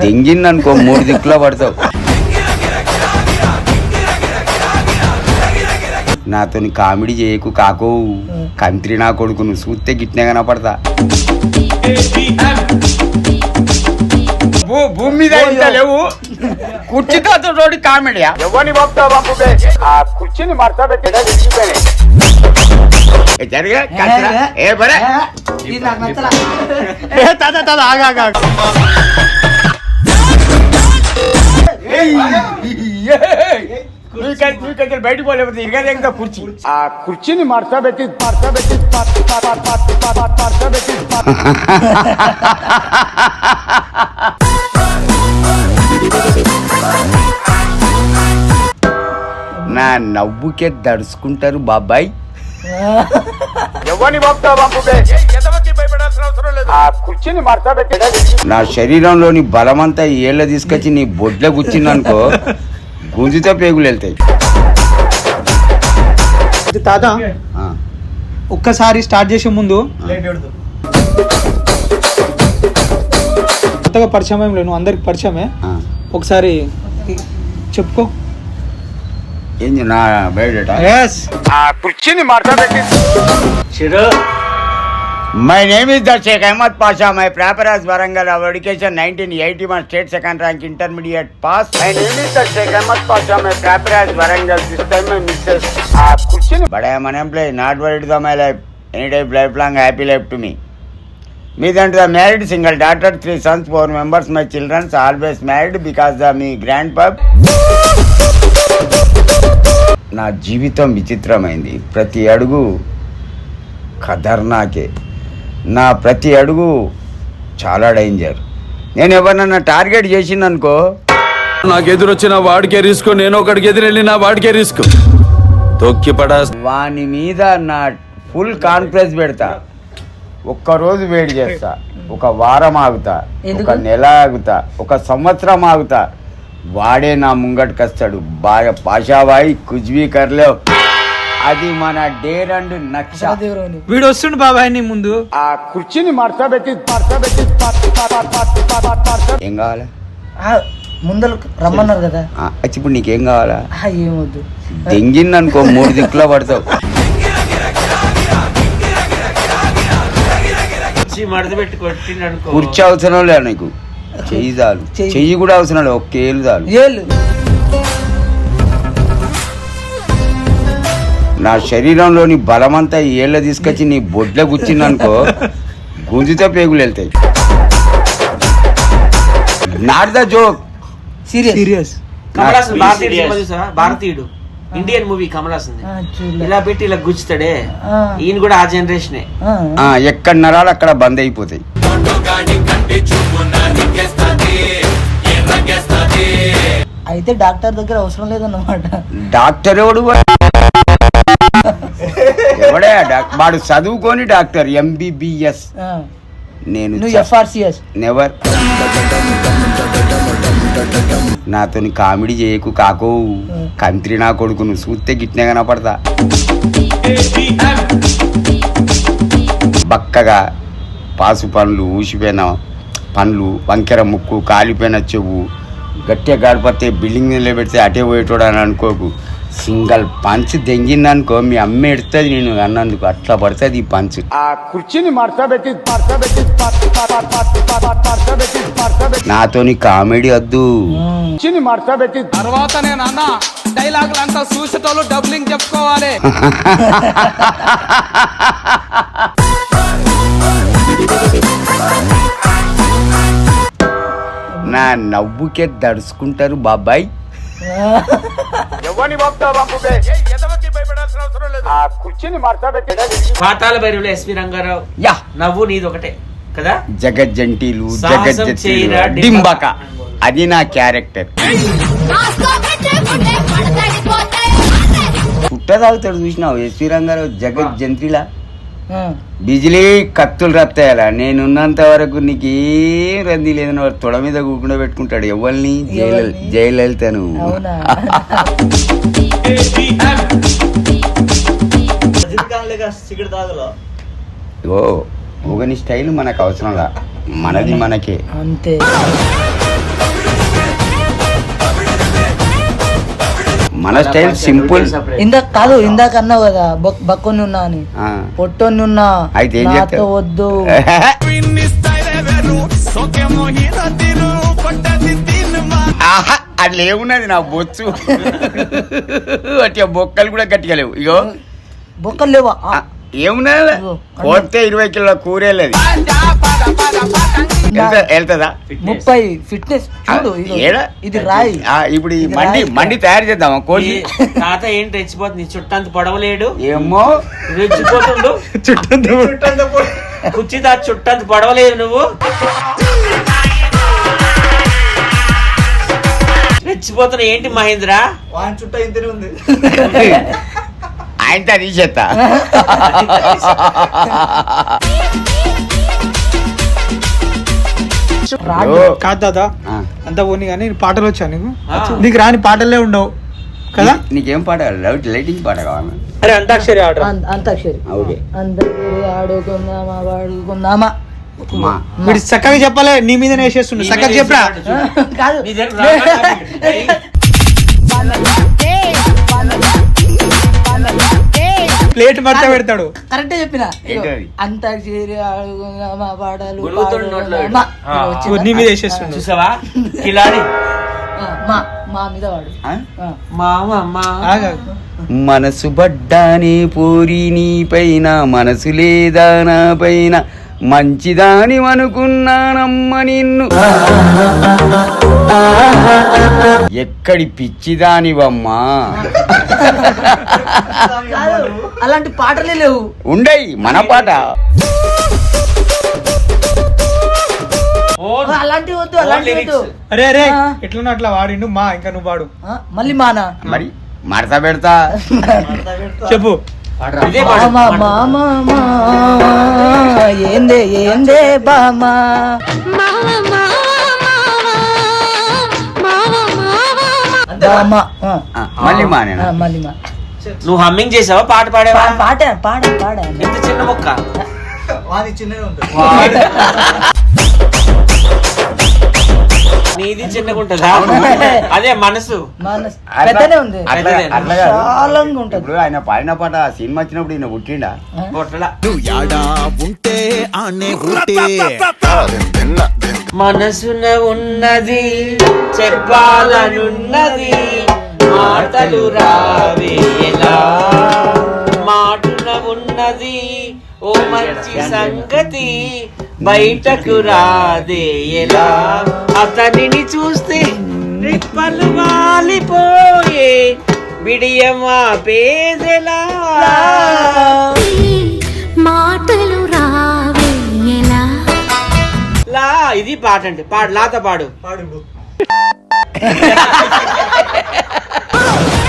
దెంగిందనుకో మూడు దిక్కులో పడతావు. నాతోని కామెడీ చేయకు కాకో. కంత్రి నా కొడుకు నువ్వు చూస్తే గిట్నే కనపడతా. భూ- భూమి మీద లేవు? కుర్చీతో తోటి కామెడీయా? ఎవరిని ఆ కుర్చీని ఏ బరే. ఏ తాత తాత ఆగా. పోలేకపోతే ఇరగదే ఇంకా కుర్చీ. ఆ కుర్చీని మడత పెట్టి మడత పెట్టి మడత పెట్టి నా నవ్వుకే దడుచుకుంటారు బాబాయ్. ఎవరిని నా శరీరంలోని బలమంతా ఏళ్ళ తీసుకొచ్చి నీ బొడ్ల గుచ్చిందనుకో గుంజుతో పేగులు వెళ్తాయి. ఇది తాత ఆ, ఒక్కసారి స్టార్ట్ చేసే ముందు కొత్తగా పరిచయం ఏం నువ్వు అందరికి పరిచయమే. ఆ. ఒకసారి చెప్పుకో. ఏంది నా బయోడేటా? ఎస్ ఆ కుర్చీని పెట్టి my name is the Shaik Ahmed Pasha my ప్రాపరాజ్ Warangal our education nineteen eighty one state second rank intermediate pass my name is the Shaik Ahmed Pasha my ప్రాపరాజ్ Warangal this time my missus ఆ కుర్చీని but I'm unemploy not worried the my life any type life long happy life to me మీదంటే the married single daughter three sons four members my childrens always married because the me grand pub నా జీవితం విచిత్రమైంది ప్రతి అడుగు ఖతర్నాకే నా ప్రతి అడుగు చాలా danger నేను ఎవరినన్నా టార్గెట్ చేసిందనుకో నాకు ఎదురొచ్చిన వాడికే రిస్క్ నేను ఒకడికి ఎదురెళ్ళిన వాడికే రిస్క్ తొక్కి పడా వాని మీద నా ఫుల్ కాన్ఫిడెన్స్ పెడతా. ఒక్కరోజు వేడి చేస్తా. ఒక వారం ఆగుతా. ఒక? నెల ఆగుతా. ఒక సంవత్సరం ఆగుతా. వాడే నా ముంగటికి వస్తాడు బాగా పాషాబాయి కుజ్వీ కర్లేవ్ అది మన డేర్ అండ్ నక్ష వీడు వస్తుండు బాబాయ్ నీ ముందు. ఆ కుర్చీని మడత పెట్టి ఏం కావాలా? ముందర రమ్మన్నారు కదా. ఇప్పుడు నీకేం కావాలా? ఆ, ఏమొద్దు. దెంగిందనుకో మూడు దిక్కులో పడతావు. కుర్చీ అవసరం లేదు నీకు? చెయ్యి చాలు. చెయ్యి. చెయ్యి కూడా అవసరం లేదు. ఒక్క ఏళ్ళు చాలు. ఏళ్ళు నా శరీరంలోని బలమంతా ఏళ్ళ తీసుకొచ్చి నీ బొడ్ల గుచ్చిందనుకో గుంజుతో పేగులు వెళ్తాయి. Not the joke serious Bharateeyudu Indian movie Kamal Haasan చూడలే. ఇలా పెట్టి ఇలా గుచ్చుతాడే. ఈయన కూడా ఆ జనరేషనే. ఆ, ఎక్కడ నరాలు అక్కడ బంద్ అయిపోతాయి. అయితే డాక్టర్ దగ్గర అవసరం లేదన్నమాట. డాక్టర్ ఎవడు? వాడు? చదువుకొని డాక్టర్ ఎంబీబీఎస్ నేను నెవర్ నాతోని కామెడీ చేయకు కాకో. కంత్రి నా కొడుకు నువ్వు చూస్తే గిట్నే కనపడతా. బక్కగా పాసు పండ్లు ఊసిపోయిన పండ్లు వంకెర ముక్కు కాలిపోయిన చెవు గట్టిగా గడపతే బిల్డింగ్ నిలబెడితే అటే పోయేటోడు అని అనుకోకు. సింగల్ పంచ్ దెంగిందనుకో మీ అమ్మ ఎడుతుంది నేను అన్నందుకు అట్లా పడుతుంది ఈ పంచ్. ఆ కుర్చీని మడత పెట్టి నాతోని కామెడీ వద్దు. కుర్చీని మడత పెట్టి తర్వాత నేను అన్న డైలాగులు అంతా చూసేటోళ్ళు డబ్లింగ్ చెప్పుకోవాలి. నా నవ్వుకే దడుచుకుంటారు బాబాయ్. పాతాల భైరవులు ఎస్వి రంగారావు. యా. నవ్వు నీది ఒకటే కదా? జగజ్జంటీలు డింబక. అది నా క్యారెక్టర్. పుట్ట తాగుతాడు చూసినావు ఎస్వి రంగారావు జగజ్జంత్రిలా? బిజిలీ కత్తులు రత్తాయాల? నేనున్నంత వరకు నీకేం రంది లేదని వాడు తొడ మీద కూకుండా పెట్టుకుంటాడు ఎవరిని జైలు? జైలలితను ఓ ఒకని స్టైల్ మనకు అవసరంలా. మనది మనకే. అంతే. మన స్టైల్ సింపుల్. ఇందాక కాదు ఇందాక అన్నావు కదా బొక్- బక్కొని ఉన్నా అని. పొట్టొని ఉన్నా అయితే నాతో? వద్దు. ఆహా, అట్లా ఏమున్నది నా బొచ్చు? అట్లా బొక్కలు కూడా గట్టిగా లేవు. ఇగో. బొక్కలు లేవా? ఇగో, పోతే ఇరవై కిలో కూరేలేదు వెళ్తుందా? ముప్పై ఫిట్నెస్ చూడు? ఇది రాయి. ఆ, ఇప్పుడు ఈ మండి. మండి తయారు చేద్దామా? కోసి? తాత ఏంటి రెచ్చిపోతుంది? చుట్టంత పొడవలేడు. ఏమో రెచ్చిపోతుండు. కుర్చీ తాత చుట్టంత పొడవలేదు నువ్వు. రెచ్చిపోతున్నా ఏంటి మహేంద్ర? ఆయనతో తీసేస్తా రాడ్ ఓ, కాదు ఆ, అంతా పోనీ కానీ పాటలు వచ్చా నీకు. నీకు రాని పాటలే ఉండవు. కదా? నీకేం పాట లైటింగ్ పాట కావాలి? అరే అంతాక్షరి ఆర్డర్ అంతాక్షరి. ఓకే. అందరి ఆడుకుందామా వాడుకుందామా మా. వీడు చక్కగా చెప్పలే నీ మీద వేసేస్తుండు. చక్కగా చెప్పరా? కాదు. ప్లేట్ మడత పెడతాడు? కరెక్టే చెప్పిన? అంతాక్షరి? నీ మీద చూసావా? కిలాడి. ఆ, మా మా మీద వాడు. మామ మా. మనసు బడ్డాని పూరి నీ పైన మనసు లేదా నా పైన. మంచిదాని అనుకున్నానమ్మ నిన్ను ఎక్కడి పిచ్చిదానివమ్మా? అలాంటి పాటలే లేవు. ఉండయి మన పాట. వద్దు. వద్దు. అరే అరే. ఎట్లున్నా అట్లా వాడిండు మా ఇంకా నువ్వు వాడు. ఆ, మళ్ళీ మానా? మరి మడత పెడతా. చెప్పు. మామ మామ మా. ఏందే ఏందే బామా. మళ్ళీ మానేనా ఆ, మళ్ళీ మా. నువ్వు హమ్మింగ్ చేసావా? పాట పాడావా? పాట పాడ పాడ. ఎంత చిన్న మొక్క? నీది చిన్నగా ఉంటుందా అదే మనసు. పెద్దనే ఉంది. ఉంటది. ఇప్పుడు ఆయన పాడిన పాట సినిమా వచ్చినప్పుడు ఈయన పుట్టిండా? పొట్టల. నువ్వు యాడా ఉంటే ఆనే ఉంటే. మనసున ఉన్నది చెప్పాలనున్నది మాటలు రావేలా? మాటున ఉన్నది ఓ మంచి సంగతి బయటకు రాదే ఎలా? అతనిని చూస్తే రెప్పలు వాలిపోయే బిడియమా పేదెలా మాటలు లా ఇది పాట అంటే పాడు లాత పాడు.